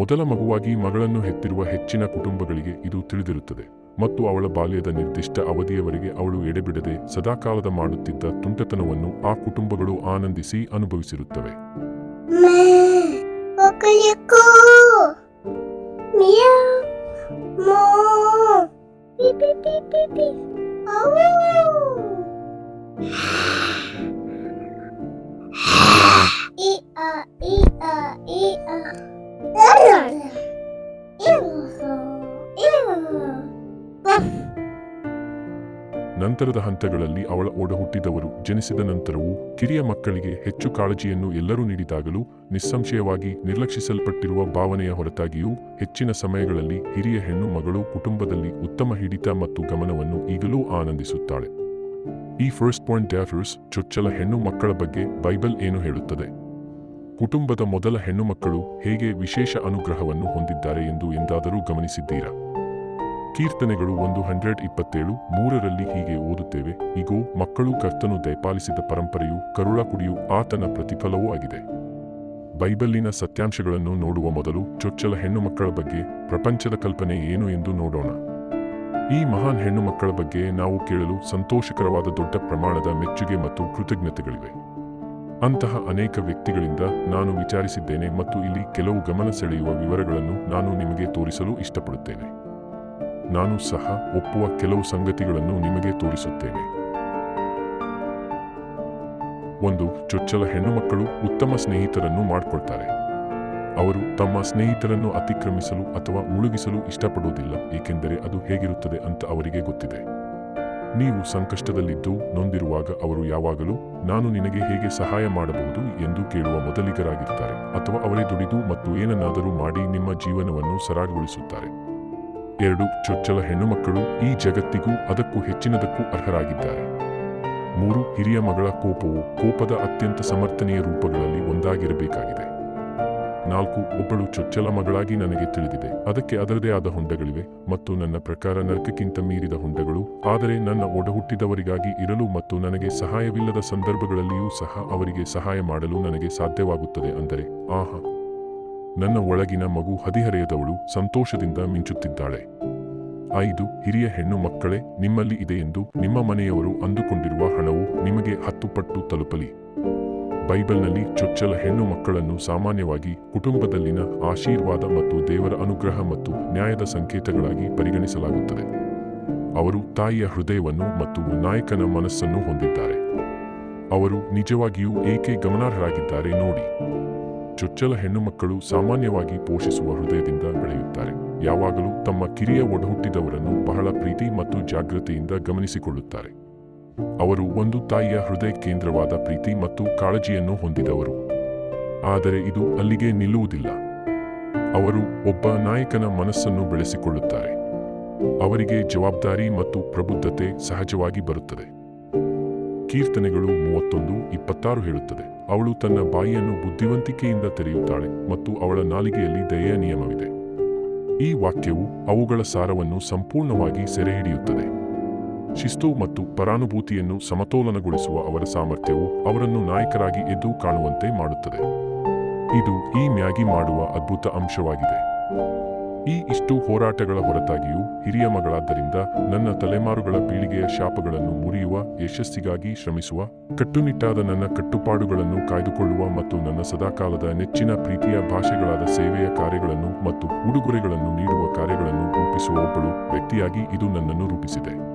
ಮೊದಲ ಮಗುವಾಗಿ ಮಗಳನ್ನು ಹೆತ್ತಿರುವ ಹೆಚ್ಚಿನ ಕುಟುಂಬಗಳಿಗೆ ಇದು ತಿಳಿದಿರುತ್ತದೆ ಮತ್ತು ಅವಳ ಬಾಲ್ಯದ ನಿರ್ದಿಷ್ಟ ಅವಧಿಯವರೆಗೆ ಅವಳು ಎಡೆಬಿಡದೆ ಸದಾಕಾಲದ ಮಾಡುತ್ತಿದ್ದ ತುಂಟತನವನ್ನು ಆ ಕುಟುಂಬಗಳು ಆನಂದಿಸಿ ಅನುಭವಿಸಿರುತ್ತವೆ. E-uh, e-uh, e-uh. ನಂತರದ ಹಂತಗಳಲ್ಲಿ ಅವಳ ಒಡಹುಟ್ಟಿದವರು ಜನಿಸಿದ ನಂತರವೂ ಕಿರಿಯ ಮಕ್ಕಳಿಗೆ ಹೆಚ್ಚು ಕಾಳಜಿಯನ್ನು ಎಲ್ಲರೂ ನೀಡಿದಾಗಲೂ ನಿಸ್ಸಂಶಯವಾಗಿ ನಿರ್ಲಕ್ಷಿಸಲ್ಪಟ್ಟಿರುವ ಭಾವನೆಯ ಹೊರತಾಗಿಯೂ ಹೆಚ್ಚಿನ ಸಮಯಗಳಲ್ಲಿ ಹಿರಿಯ ಹೆಣ್ಣು ಮಗಳು ಕುಟುಂಬದಲ್ಲಿ ಉತ್ತಮ ಹಿಡಿತ ಮತ್ತು ಗಮನವನ್ನು ಈಗಲೂ ಆನಂದಿಸುತ್ತಾಳೆ. ಈ ಫಸ್ಟ್ ಪಾಯಿಂಟ್ ಡ್ಯಾಫರ್ಸ್ ಚೊಚ್ಚಲ ಹೆಣ್ಣು ಮಕ್ಕಳ ಬಗ್ಗೆ ಬೈಬಲ್ ಏನು ಹೇಳುತ್ತದೆ? ಕುಟುಂಬದ ಮೊದಲ ಹೆಣ್ಣು ಮಕ್ಕಳು ಹೇಗೆ ವಿಶೇಷ ಅನುಗ್ರಹವನ್ನು ಹೊಂದಿದ್ದಾರೆ ಎಂದು ಎಂದಾದರೂ ಗಮನಿಸಿದ್ದೀರಾ? ಕೀರ್ತನೆಗಳು ಒಂದು ಹಂಡ್ರೆಡ್ ಇಪ್ಪತ್ತೇಳು, ಮೂರರಲ್ಲಿ ಹೀಗೆ ಓದುತ್ತೇವೆ, ಇಗೋ, ಮಕ್ಕಳು ಕರ್ತನು ದಯಪಾಲಿಸಿದ ಪರಂಪರೆಯು ಕರುಳ ಕುಡಿಯು ಆತನ ಪ್ರತಿಫಲವೂ ಆಗಿದೆ. ಬೈಬಲ್ಲಿನ ಸತ್ಯಾಂಶಗಳನ್ನು ನೋಡುವ ಮೊದಲು ಚೊಚ್ಚಲ ಹೆಣ್ಣು ಮಕ್ಕಳ ಬಗ್ಗೆ, ಪ್ರಪಂಚದ ಕಲ್ಪನೆ ಏನು ಎಂದು ನೋಡೋಣ. ಈ ಮಹಾನ್ ಹೆಣ್ಣು ಮಕ್ಕಳ ಬಗ್ಗೆ ನಾವು ಕೇಳಲು ಸಂತೋಷಕರವಾದ ದೊಡ್ಡ ಪ್ರಮಾಣದ ಮೆಚ್ಚುಗೆ ಮತ್ತು ಕೃತಜ್ಞತೆಗಳಿವೆ. ಅಂತಹ ಅನೇಕ ವ್ಯಕ್ತಿಗಳಿಂದ ನಾನು ವಿಚಾರಿಸಿದ್ದೇನೆ ಮತ್ತು ಇಲ್ಲಿ ಕೆಲವು ಗಮನ ಸೆಳೆಯುವ ವಿವರಗಳನ್ನು ನಾನು ನಿಮಗೆ ತೋರಿಸಲು ಇಷ್ಟಪಡುತ್ತೇನೆ. ನಾನು ಸಹ ಒಪ್ಪುವ ಕೆಲವು ಸಂಗತಿಗಳನ್ನು ನಿಮಗೆ ತೋರಿಸುತ್ತೇನೆ. ಒಂದು ಚೊಚ್ಚಲ ಹೆಣ್ಣುಮಕ್ಕಳು ಉತ್ತಮ ಸ್ನೇಹಿತರನ್ನು ಮಾಡಿಕೊಳ್ತಾರೆ. ಅವರು ತಮ್ಮ ಸ್ನೇಹಿತರನ್ನು ಅತಿಕ್ರಮಿಸಲು ಅಥವಾ ಮುಳುಗಿಸಲು ಇಷ್ಟಪಡುವುದಿಲ್ಲ, ಏಕೆಂದರೆ ಅದು ಹೇಗಿರುತ್ತದೆ ಅಂತ ಅವರಿಗೆ ಗೊತ್ತಿದೆ. ನೀವು ಸಂಕಷ್ಟದಲ್ಲಿದ್ದು ನೊಂದಿರುವಾಗ ಅವರು ಯಾವಾಗಲೂ, ನಾನು ನಿನಗೆ ಹೇಗೆ ಸಹಾಯ ಮಾಡಬಹುದು? ಎಂದು ಕೇಳುವ ಮೊದಲಿಗರಾಗಿರ್ತಾರೆ, ಅಥವಾ ಅವರೇ ದುಡಿದು ಮತ್ತು ಏನನ್ನಾದರೂ ಮಾಡಿ ನಿಮ್ಮ ಜೀವನವನ್ನು ಸರಾಗಗೊಳಿಸುತ್ತಾರೆ. ಎರಡು ಚೊಚ್ಚಲ ಹೆಣ್ಣುಮಕ್ಕಳು ಈ ಜಗತ್ತಿಗೂ ಅದಕ್ಕೂ ಹೆಚ್ಚಿನದಕ್ಕೂ ಅರ್ಹರಾಗಿದ್ದಾರೆ. ಮೂರು ಹಿರಿಯ ಮಗಳ ಕೋಪವು ಕೋಪದ ಅತ್ಯಂತ ಸಮರ್ಥನೀಯ ರೂಪಗಳಲ್ಲಿ ಒಂದಾಗಿರಬೇಕಾಗಿದೆ. ನಾಲ್ಕು, ಒಬ್ಬಳು ಚೊಚ್ಚಲ ಮಗಳಾಗಿ ನನಗೆ ತಿಳಿದಿದೆ. ಅದಕ್ಕೆ ಅದರದೇ ಆದ ಹೊಂಡಗಳಿವೆ ಮತ್ತು ನನ್ನ ಪ್ರಕಾರ ನರಕಕ್ಕಿಂತ ಮೀರಿದ ಹೊಂಡಗಳು, ಆದರೆ ನನ್ನ ಒಡಹುಟ್ಟಿದವರಿಗಾಗಿ ಇರಲು ಮತ್ತು ನನಗೆ ಸಹಾಯವಿಲ್ಲದ ಸಂದರ್ಭಗಳಲ್ಲಿಯೂ ಸಹ ಅವರಿಗೆ ಸಹಾಯ ಮಾಡಲು ನನಗೆ ಸಾಧ್ಯವಾಗುತ್ತದೆ ಅಂದರೆ, ಆಹಾ! ನನ್ನ ಒಳಗಿನ ಮಗು ಹದಿಹರೆಯದವಳು ಸಂತೋಷದಿಂದ ಮಿಂಚುತ್ತಿದ್ದಾಳೆ. ಐದು, ಹಿರಿಯ ಹೆಣ್ಣು ಮಕ್ಕಳೇ, ನಿಮ್ಮಲ್ಲಿ ಇದೆ ಎಂದು ನಿಮ್ಮ ಮನೆಯವರು ಅಂದುಕೊಂಡಿರುವ ಹಣವು ನಿಮಗೆ ಹತ್ತು ಪಟ್ಟು ತಲುಪಲಿ. ಬೈಬಲ್ನಲ್ಲಿ ಚೊಚ್ಚಲ ಹೆಣ್ಣು ಮಕ್ಕಳನ್ನು ಸಾಮಾನ್ಯವಾಗಿ ಕುಟುಂಬದಲ್ಲಿನ ಆಶೀರ್ವಾದ ಮತ್ತು ದೇವರ ಅನುಗ್ರಹ ಮತ್ತು ನ್ಯಾಯದ ಸಂಕೇತಗಳಾಗಿ ಪರಿಗಣಿಸಲಾಗುತ್ತದೆ. ಅವರು ತಾಯಿಯ ಹೃದಯವನ್ನು ಮತ್ತು ನಾಯಕನ ಮನಸ್ಸನ್ನು ಹೊಂದಿದ್ದಾರೆ. ಅವರು ನಿಜವಾಗಿಯೂ ಏಕೆ ಗಮನಾರ್ಹರಾಗಿದ್ದಾರೆ ನೋಡಿ. ಚೊಚ್ಚಲ ಹೆಣ್ಣುಮಕ್ಕಳು ಸಾಮಾನ್ಯವಾಗಿ ಪೋಷಿಸುವ ಹೃದಯದಿಂದ ಬೆಳೆಯುತ್ತಾರೆ. ಯಾವಾಗಲೂ ತಮ್ಮ ಕಿರಿಯ ಒಡಹುಟ್ಟಿದವರನ್ನು ಬಹಳ ಪ್ರೀತಿ ಮತ್ತು ಜಾಗೃತಿಯಿಂದ ಗಮನಿಸಿಕೊಳ್ಳುತ್ತಾರೆ. ಅವರು ಒಂದು ತಾಯಿಯ ಹೃದಯ ಕೇಂದ್ರವಾದ ಪ್ರೀತಿ ಮತ್ತು ಕಾಳಜಿಯನ್ನು ಹೊಂದಿದವರು. ಆದರೆ ಇದು ಅಲ್ಲಿಗೆ ನಿಲ್ಲುವುದಿಲ್ಲ. ಅವರು ಒಬ್ಬ ನಾಯಕನ ಮನಸ್ಸನ್ನು ಬೆಳೆಸಿಕೊಳ್ಳುತ್ತಾರೆ. ಅವರಿಗೆ ಜವಾಬ್ದಾರಿ ಮತ್ತು ಪ್ರಬುದ್ಧತೆ ಸಹಜವಾಗಿ ಬರುತ್ತದೆ. ಕೀರ್ತನೆಗಳು ಮೂವತ್ತೊಂದು, ಇಪ್ಪತ್ತಾರು ಹೇಳುತ್ತದೆ. ಅವಳು ತನ್ನ ಬಾಯಿಯನ್ನು ಬುದ್ಧಿವಂತಿಕೆಯಿಂದ ತೆರೆಯುತ್ತಾಳೆ ಮತ್ತು ಅವಳ ನಾಲಿಗೆಯಲ್ಲಿ ದಯೆಯ ನಿಯಮವಿದೆ. ಈ ವಾಕ್ಯವು ಅವುಗಳ ಸಾರವನ್ನು ಸಂಪೂರ್ಣವಾಗಿ ಸೆರೆಹಿಡಿಯುತ್ತದೆ. ಶಿಸ್ತು ಮತ್ತು ಪರಾನುಭೂತಿಯನ್ನು ಸಮತೋಲನಗೊಳಿಸುವ ಅವರ ಸಾಮರ್ಥ್ಯವು ಅವರನ್ನು ನಾಯಕರಾಗಿ ಎದ್ದು ಕಾಣುವಂತೆ ಮಾಡುತ್ತದೆ. ಇದು ಈ ಮ್ಯಾಗಿ ಮಾಡುವ ಅದ್ಭುತ ಅಂಶವಾಗಿದೆ. ಈ ಇಷ್ಟು ಹೋರಾಟಗಳ ಹೊರತಾಗಿಯೂ ಹಿರಿಯ ಮಗಳಾದ್ದರಿಂದ ನನ್ನ ತಲೆಮಾರುಗಳ ಪೀಳಿಗೆಯ ಶಾಪಗಳನ್ನು ಮುರಿಯುವ, ಯಶಸ್ಸಿಗಾಗಿ ಶ್ರಮಿಸುವ, ಕಟ್ಟುನಿಟ್ಟಾದ ನನ್ನ ಕಟ್ಟುಪಾಡುಗಳನ್ನು ಕಾಯ್ದುಕೊಳ್ಳುವ ಮತ್ತು ನನ್ನ ಸದಾಕಾಲದ ನೆಚ್ಚಿನ ಪ್ರೀತಿಯ ಭಾಷೆಗಳಾದ ಸೇವೆಯ ಕಾರ್ಯಗಳನ್ನು ಮತ್ತು ಉಡುಗೊರೆಗಳನ್ನು ನೀಡುವ ಕಾರ್ಯಗಳನ್ನು ರೂಪಿಸುವ ಒಬ್ಬಳು ವ್ಯಕ್ತಿಯಾಗಿ ಇದು ನನ್ನನ್ನು ರೂಪಿಸಿದೆ.